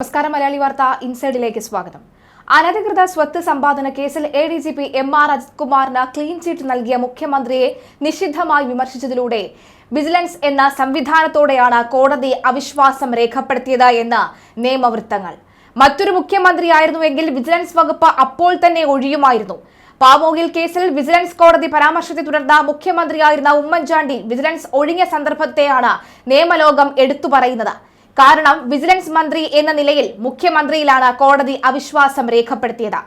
നമസ്കാരം മലയാളി വാർത്ത ഇൻസൈഡിലേക്ക് സ്വാഗതം. അനധികൃത സ്വത്ത് സമ്പാദന കേസിൽ A D G P M R Ajith കുമാറിന് ക്ലീൻ ചീറ്റ് നൽകിയ മുഖ്യമന്ത്രിയെ നിഷിദ്ധമായി വിമർശിച്ചതിലൂടെ വിജിലൻസ് എന്ന സംവിധാനത്തോടെയാണ് കോടതി അവിശ്വാസം രേഖപ്പെടുത്തിയത് എന്ന് നിയമവൃത്തങ്ങൾ. മറ്റൊരു മുഖ്യമന്ത്രിയായിരുന്നുവെങ്കിൽ വിജിലൻസ് വകുപ്പ് അപ്പോൾ തന്നെ ഒഴിയുമായിരുന്നു. പാമോഗിൽ കേസിൽ വിജിലൻസ് കോടതി പരാമർശത്തെ തുടർന്ന് മുഖ്യമന്ത്രിയായിരുന്ന ഉമ്മൻചാണ്ടി വിജിലൻസ് ഒഴിഞ്ഞ സന്ദർഭത്തെയാണ് നിയമലോകം എടുത്തു പറയുന്നത്. കാരണം വിജിലൻസ് മന്ത്രി എന്ന നിലയിൽ മുഖ്യമന്ത്രിയിലാണ് കോടതി അവിശ്വാസം രേഖപ്പെടുത്തിയത്.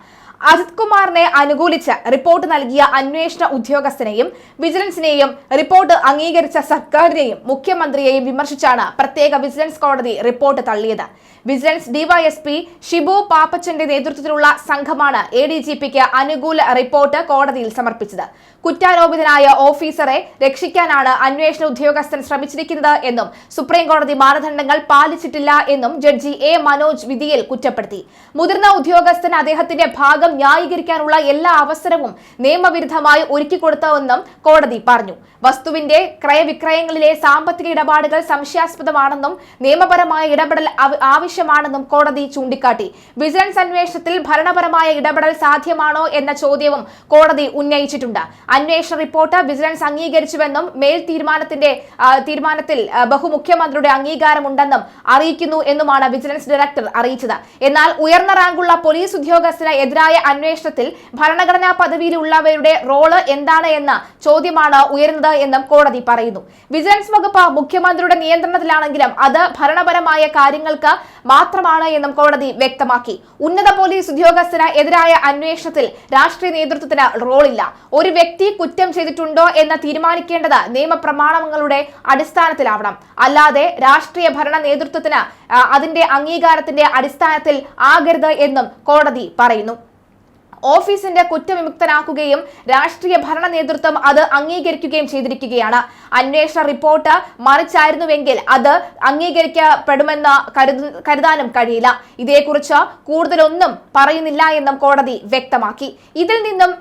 അജിത് കുമാറിനെ അനുകൂലിച്ച് റിപ്പോർട്ട് നൽകിയ അന്വേഷണ ഉദ്യോഗസ്ഥനെയും വിജിലൻസിനെയും റിപ്പോർട്ട് അംഗീകരിച്ച സർക്കാരിനെയും മുഖ്യമന്ത്രിയെയും വിമർശിച്ചാണ് പ്രത്യേക വിജിലൻസ് കോടതി റിപ്പോർട്ട് തള്ളിയത്. വിജിലൻസ് ഡിവൈഎസ്പി ഷിബു പാപ്പച്ചന്റെ നേതൃത്വത്തിലുള്ള സംഘമാണ് എ ഡി ജി പിക്ക് അനുകൂല റിപ്പോർട്ട് കോടതിയിൽ സമർപ്പിച്ചത്. കുറ്റാരോപിതനായ ഓഫീസറെ രക്ഷിക്കാനാണ് അന്വേഷണ ഉദ്യോഗസ്ഥൻ ശ്രമിച്ചിരിക്കുന്നത് എന്നും സുപ്രീം കോടതി മാനദണ്ഡങ്ങൾ പാലിച്ചിട്ടില്ല എന്നും ജഡ്ജി എ മനോജ് വിധിയിൽ കുറ്റപ്പെടുത്തി. മുതിർന്ന ഉദ്യോഗസ്ഥൻ അദ്ദേഹത്തിന്റെ ഭാഗം ന്യായീകരിക്കാനുള്ള എല്ലാ അവസരവും നിയമവിരുദ്ധമായി ഒരുക്കിക്കൊടുത്തുവെന്നും കോടതി പറഞ്ഞു. വസ്തുവിന്റെ ക്രയവിക്രയങ്ങളിലെ സാമ്പത്തിക ഇടപാടുകൾ സംശയാസ്പദമാണെന്നും നിയമപരമായ ഇടപെടൽ ആവശ്യമാണെന്നും കോടതി ചൂണ്ടിക്കാട്ടി. വിജിലൻസ് അന്വേഷണത്തിൽ ഭരണപരമായ ഇടപെടൽ സാധ്യമാണോ എന്ന ചോദ്യവും കോടതി ഉന്നയിച്ചിട്ടുണ്ട്. അന്വേഷണ റിപ്പോർട്ട് വിജിലൻസ് അംഗീകരിച്ചുവെന്നും മേൽ തീരുമാനത്തിന്റെ തീരുമാനത്തിൽ ബഹുമുഖ്യമന്ത്രിയുടെ അംഗീകാരമുണ്ടെന്നും അറിയിക്കുന്നു എന്നുമാണ് വിജിലൻസ് ഡയറക്ടർ അറിയിച്ചത്. എന്നാൽ ഉയർന്ന റാങ്കുള്ള പോലീസ് ഉദ്യോഗസ്ഥന് എതിരായ അന്വേഷണത്തിൽ ഭരണഘടനാ പദവിയിലുള്ളവരുടെ റോൾ എന്താണ് എന്ന ചോദ്യമാണ് ഉയരുന്നത് എന്നും കോടതി പറയുന്നു. വിജിലൻസ് വകുപ്പ് മുഖ്യമന്ത്രിയുടെ നിയന്ത്രണത്തിലാണെങ്കിലും അത് ഭരണപരമായ കാര്യങ്ങൾക്ക് മാത്രമാണ് എന്നും കോടതി വ്യക്തമാക്കി. ഉന്നത പോലീസ് ഉദ്യോഗസ്ഥന് എതിരായ അന്വേഷണത്തിൽ രാഷ്ട്രീയ നേതൃത്വത്തിന് റോളില്ല. ഒരു വ്യക്തി കുറ്റം ചെയ്തിട്ടുണ്ടോ എന്ന് തീരുമാനിക്കേണ്ടത് നിയമപ്രമാണങ്ങളുടെ അടിസ്ഥാനത്തിലാവണം. അല്ലാതെ രാഷ്ട്രീയ ഭരണ നേതൃത്വത്തിന് അതിന്റെ അംഗീകാരത്തിന്റെ അടിസ്ഥാനത്തിൽ ആകരുത് എന്നും കോടതി പറയുന്നു. ഓഫീസിന്റെ കുറ്റവിമുക്തനാക്കുകയും രാഷ്ട്രീയ ഭരണ നേതൃത്വം അത് അംഗീകരിക്കുകയും ചെയ്തിരിക്കുകയാണ്. അന്വേഷണ റിപ്പോർട്ട് മറിച്ചായിരുന്നുവെങ്കിൽ അത് അംഗീകരിക്കപ്പെടുമെന്ന് കരുതു കരുതാനും കഴിയില്ല. ഇതേക്കുറിച്ച് കൂടുതലൊന്നും പറയുന്നില്ല എന്നും കോടതി വ്യക്തമാക്കി. ഇതിൽ നിന്നും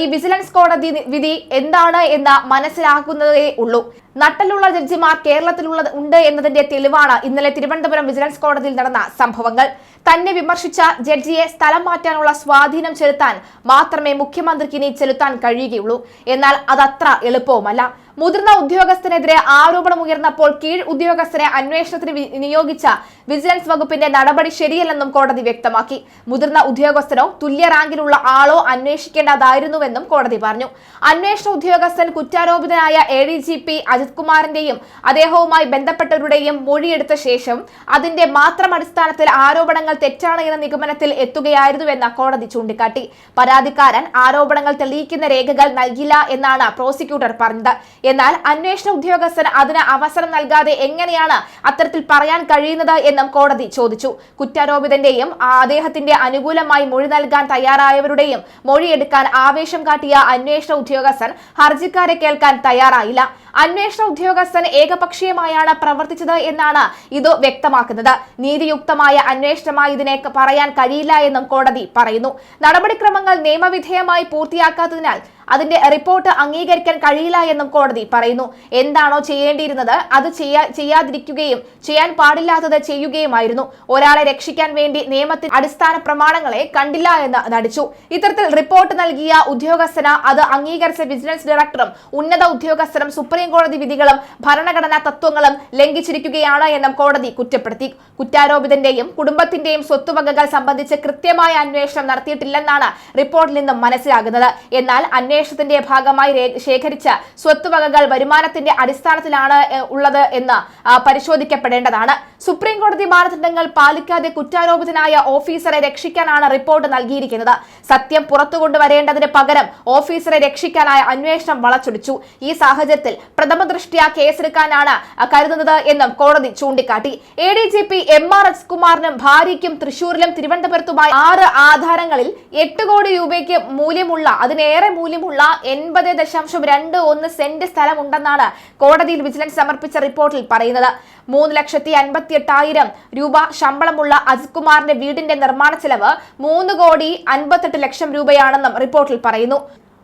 ഈ വിജിലൻസ് കോടതി വിധി എന്താണ് എന്ന് മനസ്സിലാക്കുന്നതേ ഉള്ളൂ. നട്ടലുള്ള ജഡ്ജിമാർ കേരളത്തിലുള്ളത് ഉണ്ട് എന്നതിന്റെ തെളിവാണ് ഇന്നലെ തിരുവനന്തപുരം വിജിലൻസ് കോടതിയിൽ നടന്ന സംഭവങ്ങൾ. തന്നെ വിമർശിച്ച ജഡ്ജിയെ സ്ഥലം മാറ്റാനുള്ള സ്വാധീനം ചെലുത്താൻ മാത്രമേ മുഖ്യമന്ത്രിക്ക് ഇനി ചെലുത്താൻ കഴിയുകയുള്ളൂ. എന്നാൽ അതത്ര എളുപ്പവുമല്ല. മുതിർന്ന ഉദ്യോഗസ്ഥനെതിരെ ആരോപണം ഉയർന്നപ്പോൾ കീഴ് ഉദ്യോഗസ്ഥരെ അന്വേഷണത്തിന് നിയോഗിച്ച വിജിലൻസ് വകുപ്പിന്റെ നടപടി ശരിയല്ലെന്നും കോടതി വ്യക്തമാക്കി. മുതിർന്ന ഉദ്യോഗസ്ഥനോ തുല്യ റാങ്കിലുള്ള ആളോ അന്വേഷിക്കേണ്ടതായിരുന്നുവെന്നും കോടതി പറഞ്ഞു. അന്വേഷണ ഉദ്യോഗസ്ഥൻ കുറ്റാരോപിതനായ A D G P Ajith കുമാറിന്റെയും അദ്ദേഹവുമായി ബന്ധപ്പെട്ടവരുടെയും മൊഴിയെടുത്ത ശേഷം അതിന്റെ മാത്രം അടിസ്ഥാനത്തിൽ ആരോപണങ്ങൾ തെറ്റാണ് എന്ന നിഗമനത്തിൽ എത്തുകയായിരുന്നുവെന്ന് കോടതി ചൂണ്ടിക്കാട്ടി. പരാതിക്കാരൻ ആരോപണങ്ങൾ തെളിയിക്കുന്ന രേഖകൾ നൽകില്ല എന്നാണ് പ്രോസിക്യൂട്ടർ പറഞ്ഞത്. എന്നാൽ അന്വേഷണ ഉദ്യോഗസ്ഥൻ അതിന് അവസരം നൽകാതെ എങ്ങനെയാണ് അത്തരത്തിൽ പറയാൻ കഴിയുന്നത് എന്നും കോടതി ചോദിച്ചു. കുറ്റാരോപിതന്റെയും അദ്ദേഹത്തിന്റെ അനുകൂലമായി മൊഴി നൽകാൻ തയ്യാറായവരുടെയും മൊഴിയെടുക്കാൻ ആവേശം കാട്ടിയ അന്വേഷണ ഉദ്യോഗസ്ഥൻ ഹർജിക്കാരെ കേൾക്കാൻ തയ്യാറായില്ല. അന്വേഷണ ഉദ്യോഗസ്ഥൻ ഏകപക്ഷീയമായാണ് പ്രവർത്തിച്ചത് എന്നാണ് ഇത് വ്യക്തമാക്കുന്നത്. നീതിയുക്തമായ അന്വേഷണമായി ഇതിനെ പറയാൻ കഴിയില്ല എന്നും കോടതി പറയുന്നു. നടപടിക്രമങ്ങൾ നിയമവിധേയമായി പൂർത്തിയാക്കാത്തതിനാൽ അതിന്റെ റിപ്പോർട്ട് അംഗീകരിക്കാൻ കഴിയില്ല എന്നും കോടതി പറയുന്നു. എന്താണോ ചെയ്യേണ്ടിയിരുന്നത് അത് ചെയ്യാ ചെയ്യാതിരിക്കുകയും ചെയ്യാൻ പാടില്ലാത്തത് ചെയ്യുകയുമായിരുന്നു. ഒരാളെ രക്ഷിക്കാൻ വേണ്ടി നിയമത്തിൽ അടിസ്ഥാന പ്രമാണങ്ങളെ കണ്ടില്ല എന്ന് നടിച്ചു. ഇത്തരത്തിൽ റിപ്പോർട്ട് നൽകിയ ഉദ്യോഗസ്ഥന അത് അംഗീകരിച്ച വിജിലൻസ് ഡയറക്ടറും ഉന്നത ഉദ്യോഗസ്ഥരും സുപ്രീം കോടതി വിധികളും ഭരണഘടനാ തത്വങ്ങളും ലംഘിച്ചിരിക്കുകയാണ് എന്നും കോടതി കുറ്റപ്പെടുത്തി. കുറ്റാരോപിതന്റെയും കുടുംബത്തിന്റെയും സ്വത്തുവകകൾ സംബന്ധിച്ച് കൃത്യമായ അന്വേഷണം നടത്തിയിട്ടില്ലെന്നാണ് റിപ്പോർട്ടിൽ നിന്നും മനസ്സിലാകുന്നത്. എന്നാൽ അന്വേഷണത്തിന്റെ ഭാഗമായി ശേഖരിച്ച സ്വത്തുവകകൾ വരുമാനത്തിന്റെ അടിസ്ഥാനത്തിലാണ് ഉള്ളത് എന്ന് പരിശോധിക്കപ്പെടേണ്ടതാണ്. സുപ്രീം കോടതി മാനദണ്ഡങ്ങൾ പാലിക്കാതെ കുറ്റാരോപിതനായ ഓഫീസറെ രക്ഷിക്കാനാണ് റിപ്പോർട്ട് നൽകിയിരിക്കുന്നത്. സത്യം പുറത്തു കൊണ്ടുവരേണ്ടതിന് പകരം ഓഫീസറെ രക്ഷിക്കാനായ അന്വേഷണം വളച്ചൊടിച്ചു. ഈ സാഹചര്യത്തിൽ പ്രഥമ ദൃഷ്ടിയ കേസെടുക്കാനാണ് കരുതുന്നത് എന്നും കോടതി ചൂണ്ടിക്കാട്ടി. A D G P M R S കുമാറിനും ഭാര്യയ്ക്കും തൃശൂരിലും തിരുവനന്തപുരത്തുമായി ആറ് ആധാരങ്ങളിൽ എട്ട് കോടി രൂപയ്ക്ക് മൂല്യമുള്ള അതിനേറെ മൂല്യമുള്ള എൺപത് ദശാംശം രണ്ട് ഒന്ന് സെന്റ് സ്ഥലമുണ്ടെന്നാണ് കോടതിയിൽ വിജിലൻസ് സമർപ്പിച്ച റിപ്പോർട്ടിൽ പറയുന്നത്. മൂന്ന് ലക്ഷത്തി അൻപത്തി എട്ടായിരം രൂപ ശമ്പളമുള്ള അജിത് കുമാറിന്റെ വീടിന്റെ നിർമ്മാണ ചെലവ് മൂന്ന് കോടി അൻപത്തെട്ട് ലക്ഷം രൂപയാണെന്നും റിപ്പോർട്ടിൽ പറയുന്നു.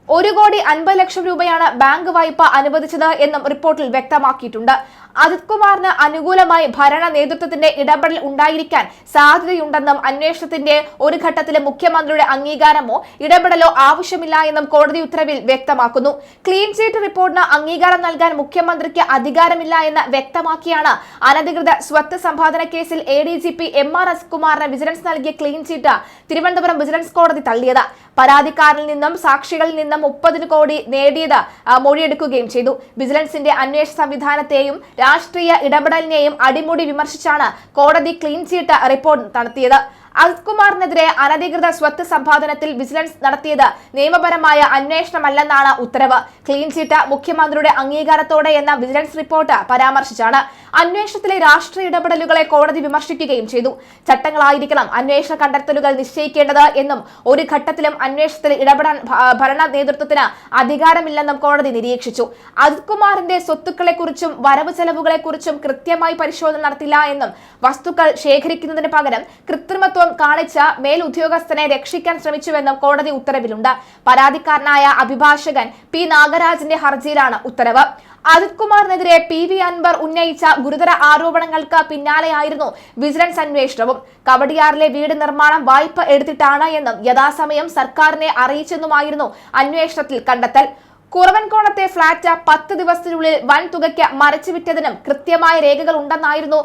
ഒരു കോടി അൻപത് ലക്ഷം രൂപയാണ് ബാങ്ക് വായ്പ അനുവദിച്ചത് എന്നും റിപ്പോർട്ടിൽ വ്യക്തമാക്കിയിട്ടുണ്ട്. അജിത് കുമാറിന് അനുകൂലമായി ഭരണ നേതൃത്വത്തിന്റെ ഇടപെടൽ ഉണ്ടായിരിക്കാൻ സാധ്യതയുണ്ടെന്നും അന്വേഷണത്തിന്റെ ഒരു ഘട്ടത്തിലെ മുഖ്യമന്ത്രിയുടെ അംഗീകാരമോ ഇടപെടലോ ആവശ്യമില്ല എന്നും കോടതി ഉത്തരവിൽ വ്യക്തമാക്കുന്നു. ക്ലീൻ ചീറ്റ് റിപ്പോർട്ടിന് അംഗീകാരം നൽകാൻ മുഖ്യമന്ത്രിക്ക് അധികാരമില്ല എന്ന് വ്യക്തമാക്കിയാണ് അനധികൃത സ്വത്ത് സമ്പാദന കേസിൽ A D G P M R അസ്കുമാറിന് vigilance നൽകിയ ക്ലീൻ ചീറ്റ് തിരുവനന്തപുരം വിജിലൻസ് കോടതി തള്ളിയത്. പരാതിക്കാരിൽ നിന്നും സാക്ഷികളിൽ നിന്നും മുപ്പതിന് കോടി നേടിയത് മൊഴിയെടുക്കുകയും ചെയ്തു. വിജിലൻസിന്റെ അന്വേഷണ സംവിധാനത്തെയും രാഷ്ട്രീയ ഇടപെടലിനെയും അടിമുടി വിമർശിച്ചാണ് കോടതി ക്ലീൻ ചീട്ട് റിപ്പോർട്ട് നടത്തിയത്. അജിത് കുമാറിനെതിരെ അനധികൃത സ്വത്ത് സമ്പാദനത്തിൽ വിജിലൻസ് നടത്തിയത് നിയമപരമായ അന്വേഷണമല്ലെന്നാണ് ഉത്തരവ്. ക്ലീൻ ചീറ്റ് മുഖ്യമന്ത്രിയുടെ അംഗീകാരത്തോടെ എന്ന വിജിലൻസ് റിപ്പോർട്ട് പരാമർശിച്ചാണ്. അന്വേഷണത്തിലെ രാഷ്ട്രീയ ഇടപെടലുകളെ കോടതി വിമർശിക്കുകയും ചെയ്തു. ചട്ടങ്ങളായിരിക്കണം അന്വേഷണ കണ്ടെത്തലുകൾ നിശ്ചയിക്കേണ്ടത് എന്നും ഒരു ഘട്ടത്തിലും അന്വേഷണത്തിൽ ഇടപെടാൻ ഭരണ നേതൃത്വത്തിന് അധികാരമില്ലെന്നും കോടതി നിരീക്ഷിച്ചു. അൽകുമാറിന്റെ സ്വത്തുക്കളെക്കുറിച്ചും സ്വത്തുക്കളെ കുറിച്ചും വരവ് ചെലവുകളെ കുറിച്ചും കൃത്യമായി പരിശോധന നടത്തില്ല എന്നും വസ്തുക്കൾ ശേഖരിക്കുന്നതിന് പകരം കൃത്രിമത്വം കാണിച്ച മേലുദ്യോഗസ്ഥനെ രക്ഷിക്കാൻ ശ്രമിച്ചുവെന്നും കോടതി ഉത്തരവിലുണ്ട്. പരാതിക്കാരനായ അഭിഭാഷകൻ പി നാഗരാജിന്റെ ഹർജിയിലാണ് ഉത്തരവ്. അജിത് കുമാറിനെതിരെ പി വി അൻവർ ഉന്നയിച്ച ഗുരുതര ആരോപണങ്ങൾക്ക് പിന്നാലെയായിരുന്നു വിജിലൻസ് അന്വേഷണവും. കവടിയാറിലെ വീട് നിർമ്മാണം വായ്പ എടുത്തിട്ടാണ് എന്നും യഥാസമയം സർക്കാരിനെ അറിയിച്ചെന്നുമായിരുന്നു അന്വേഷണത്തിൽ കണ്ടെത്തൽ. കുറവൻകോണത്തെ ഫ്ളാറ്റ് പത്ത് ദിവസത്തിനുള്ളിൽ വൻ തുകയ്ക്ക് മറച്ചുവിറ്റതിനും കൃത്യമായ രേഖകൾ ഉണ്ടെന്നായിരുന്നു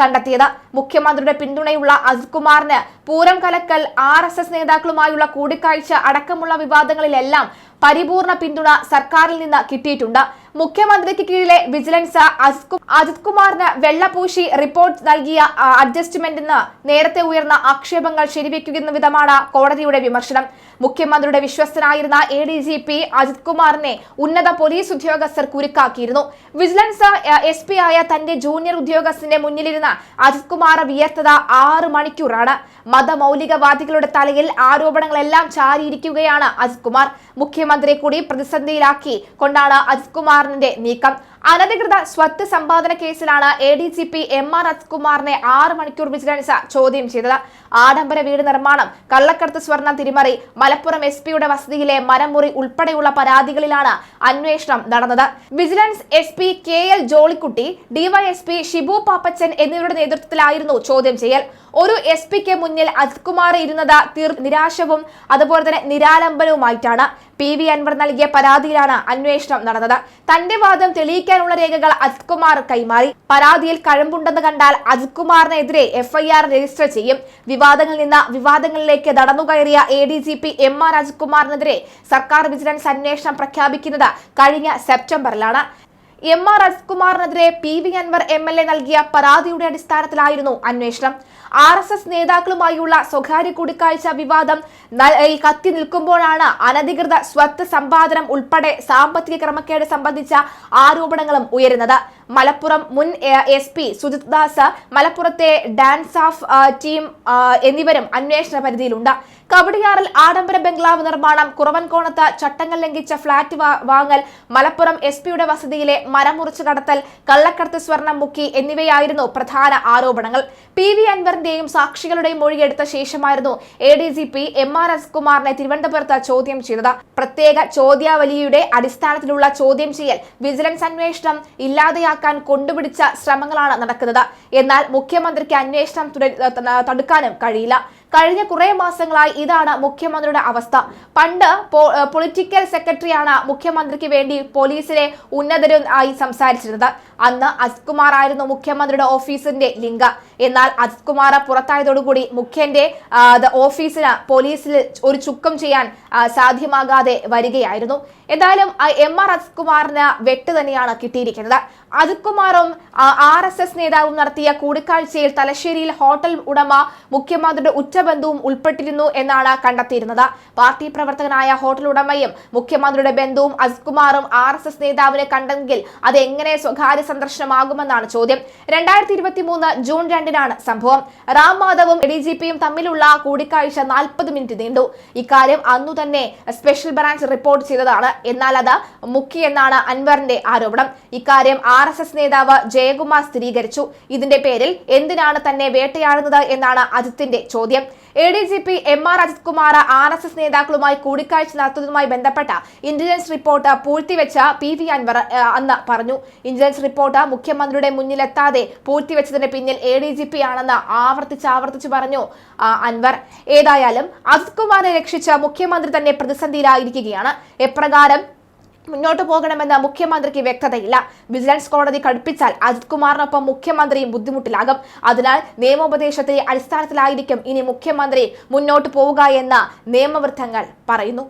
കണ്ടെത്തിയത്. മുഖ്യമന്ത്രിയുടെ പിന്തുണയുള്ള അജിത് കുമാറിന് പൂരം കലക്കൽ ആർ എസ് എസ് നേതാക്കളുമായുള്ള കൂടിക്കാഴ്ച അടക്കമുള്ള വിവാദങ്ങളിലെല്ലാം പരിപൂർണ പിന്തുണ സർക്കാരിൽ നിന്ന് കിട്ടിയിട്ടുണ്ട്. മുഖ്യമന്ത്രിക്ക് കീഴിലെ വിജിലൻസ് അജിത് കുമാറിന് വെള്ളപൂശി റിപ്പോർട്ട് നൽകിയ അഡ്ജസ്റ്റ്മെന്റിന് നേരത്തെ ഉയർന്ന ആക്ഷേപങ്ങൾ ശരിവെക്കുന്ന വിധമാണ് കോടതിയുടെ വിമർശനം. മുഖ്യമന്ത്രിയുടെ വിശ്വസ്തനായിരുന്ന A D G P Ajith കുമാറിനെ ഉന്നത പോലീസ് ഉദ്യോഗസ്ഥർ കുരുക്കാക്കിയിരുന്നു. വിജിലൻസ് എസ് പി ആയ തന്റെ ജൂനിയർ ഉദ്യോഗസ്ഥന്റെ മുന്നിലിരുന്ന് അജിത് കുമാർ വിയർത്തത് ആറ് മണിക്കൂറാണ്. മതമൗലികവാദികളുടെ തലയിൽ ആരോപണങ്ങളെല്ലാം ചാരിയിരിക്കുകയാണ് അജിത് കുമാർ മുഖ്യമന്ത്രിയെ കൂടി പ്രതിസന്ധിയിലാക്കി കൊണ്ടാണ് അജിത് കുമാറിന്റെ നീക്കം അനധികൃത സ്വത്ത് സമ്പാദന കേസിലാണ് A D G P M R അത്കുമാറിനെ ആറ് മണിക്കൂർ വിജിലൻസ് ചോദ്യം ചെയ്തത്. ആഡംബര വീട് നിർമ്മാണം കള്ളക്കടത്ത് സ്വർണം തിരിമറി മലപ്പുറം എസ് പിയുടെ വസതിയിലെ മരമുറി ഉൾപ്പെടെയുള്ള പരാതികളിലാണ് അന്വേഷണം നടന്നത്. Vigilance S P K L Jollykutty DySP Shibu Pappachan എന്നിവരുടെ നേതൃത്വത്തിലായിരുന്നു ചോദ്യം ചെയ്യൽ. ഒരു എസ് പിക്ക് മുന്നിൽ അജിത്കുമാർ ഇരുന്നത് തീർ നിരാശവും അതുപോലെ തന്നെ നിരാലംബനവുമായിട്ടാണ് പി വി അൻവർ നൽകിയ പരാതിയിലാണ് അന്വേഷണം നടന്നത്. തന്റെ വാദം തെളിയിക്കാനുള്ള രേഖകൾ അജിത് കുമാർ കൈമാറി. പരാതിയിൽ കഴമ്പുണ്ടെന്ന് കണ്ടാൽ അജിത് കുമാറിനെതിരെ എഫ്ഐആർ രജിസ്റ്റർ ചെയ്യും. വിവാദങ്ങളിൽ നിന്ന് വിവാദങ്ങളിലേക്ക് നടന്നുകയറിയ A D G P M R Ajith കുമാറിനെതിരെ സർക്കാർ വിജിലൻസ് അന്വേഷണം പ്രഖ്യാപിക്കുന്നത് കഴിഞ്ഞ സെപ്റ്റംബറിലാണ്. M R അസ്കുമാറിനെതിരെ P V Anvar M L A നൽകിയ പരാതിയുടെ അടിസ്ഥാനത്തിലായിരുന്നു അന്വേഷണം. ആർ എസ് എസ് നേതാക്കളുമായുള്ള സ്വകാര്യ കൂടിക്കാഴ്ച വിവാദം കത്തി നിൽക്കുമ്പോഴാണ് അനധികൃത സ്വത്ത് സമ്പാദനം ഉൾപ്പെടെ സാമ്പത്തിക ക്രമക്കേട് സംബന്ധിച്ച ആരോപണങ്ങളും ഉയരുന്നത്. മലപ്പുറം മുൻ എസ് പി സുജിത് ദാസ് മലപ്പുറത്തെ ഡാൻസ് ഓഫ് ടീം എന്നിവരും അന്വേഷണ പരിധിയിലുണ്ട്. കവടിയാറിൽ ആഡംബര ബംഗ്ലാവ് നിർമ്മാണം കുറവൻകോണത്ത് ചട്ടങ്ങൾ ലംഘിച്ച ഫ്ളാറ്റ് വാങ്ങൽ മലപ്പുറം എസ് പിയുടെ വസതിയിലെ മരം മുറിച്ചു കടത്തൽ കള്ളക്കടത്ത് സ്വർണം മുക്കി എന്നിവയായിരുന്നു പ്രധാന ആരോപണങ്ങൾ. പി വി അൻവറിന്റെയും സാക്ഷികളുടെയും മൊഴിയെടുത്ത ശേഷമായിരുന്നു A D G P M R S കുമാറിനെ തിരുവനന്തപുരത്ത് ചോദ്യം ചെയ്തത്. പ്രത്യേക ചോദ്യാവലിയുടെ അടിസ്ഥാനത്തിലുള്ള ചോദ്യം ചെയ്യൽ വിജിലൻസ് അന്വേഷണം ഇല്ലാതെയാക്കാൻ കൊണ്ടുപിടിച്ച ശ്രമങ്ങളാണ് നടക്കുന്നത്. എന്നാൽ മുഖ്യമന്ത്രിക്ക് അന്വേഷണം തുട- തടുക്കാനും കഴിയില്ല. കഴിഞ്ഞ കുറെ മാസങ്ങളായി ഇതാണ് മുഖ്യമന്ത്രിയുടെ അവസ്ഥ. പണ്ട് പൊളിറ്റിക്കൽ സെക്രട്ടറിയാണ് മുഖ്യമന്ത്രിക്ക് വേണ്ടി പോലീസിലെ ഉന്നതരും ആയി സംസാരിച്ചിരുന്നത്. അന്ന് അജിത് കുമാർ ആയിരുന്നു മുഖ്യമന്ത്രിയുടെ ഓഫീസിന്റെ ലിങ്ക എന്നാൽ അജിത് കുമാർ പുറത്തായതോടുകൂടി മുഖ്യന്റെ ഓഫീസിന് പോലീസിൽ ഒരു ചുക്കം ചെയ്യാൻ സാധ്യമാകാതെ വരികയായിരുന്നു. എന്തായാലും എം ആർ അജിത് കുമാറിന് വെട്ട് തന്നെയാണ് കിട്ടിയിരിക്കുന്നത്. അജിത് കുമാറും ആർ എസ് എസ് നേതാവും നടത്തിയ കൂടിക്കാഴ്ചയിൽ തലശ്ശേരിയിൽ ഹോട്ടൽ ഉടമ മുഖ്യമന്ത്രിയുടെ ഉച്ചബന്ധുവും ഉൾപ്പെട്ടിരുന്നു എന്നാണ് കണ്ടെത്തിയിരുന്നത്. പാർട്ടി പ്രവർത്തകനായ ഹോട്ടൽ ഉടമയും മുഖ്യമന്ത്രിയുടെ ബന്ധുവും അജിത് കുമാറും ആർ എസ് എസ് നേതാവിനെ കണ്ടെങ്കിൽ അത് എങ്ങനെ സ്വകാര്യ സന്ദർശനമാകുമെന്നാണ് ചോദ്യം. രണ്ടായിരത്തി ഇരുപത്തി മൂന്ന് ജൂൺ രണ്ടിനാണ് സംഭവം. റാം മാധവും ഡി ജി പിയും തമ്മിലുള്ള കൂടിക്കാഴ്ച നാൽപ്പത് മിനിറ്റ് നീണ്ടു. ഇക്കാര്യം അന്നു തന്നെ സ്പെഷ്യൽ ബ്രാഞ്ച് റിപ്പോർട്ട് ചെയ്തതാണ്. എന്നാൽ അത് എന്നാണ് അൻവറിന്റെ ആരോപണം. ഇക്കാര്യം ആർ എസ് എസ് നേതാവ് ജയകുമാർ സ്ഥിരീകരിച്ചു. ഇതിന്റെ പേരിൽ എന്തിനാണ് തന്നെ വേട്ടയാടുന്നത് എന്നാണ് അജിത്തിന്റെ ചോദ്യം. A D G P M R Ajith Kumar R S S നേതാക്കളുമായി കൂടിക്കാഴ്ച നടത്തുന്നതുമായി ബന്ധപ്പെട്ട ഇന്റലിജൻസ് റിപ്പോർട്ട് പൂഴ്ത്തിവെച്ച പി വി അൻവർ അന്ന് പറഞ്ഞു. ഇന്റലിജൻസ് റിപ്പോർട്ട് മുഖ്യമന്ത്രിയുടെ മുന്നിലെത്താതെ പൂഴ്ത്തിവെച്ചതിന് പിന്നിൽ എ ഡി ജി പി ആണെന്ന് ആവർത്തിച്ച് ആവർത്തിച്ച് പറഞ്ഞു അൻവർ. ഏതായാലും അജിത് കുമാറിനെ രക്ഷിച്ച മുഖ്യമന്ത്രി തന്നെ പ്രതിസന്ധിയിലായിരിക്കുകയാണ്. എപ്രകാരം മുന്നോട്ട് പോകണമെന്ന് മുഖ്യമന്ത്രിക്ക് വ്യക്തതയില്ല. വിജിലൻസ് കോടതി കടുപ്പിച്ചാൽ അജിത് കുമാറിനൊപ്പം മുഖ്യമന്ത്രിയും ബുദ്ധിമുട്ടിലാകും. അതിനാൽ നിയമോപദേശത്തെ അടിസ്ഥാനത്തിലായിരിക്കും ഇനി മുഖ്യമന്ത്രി മുന്നോട്ട് പോവുക എന്ന് നിയമവൃത്തങ്ങൾ പറയുന്നു.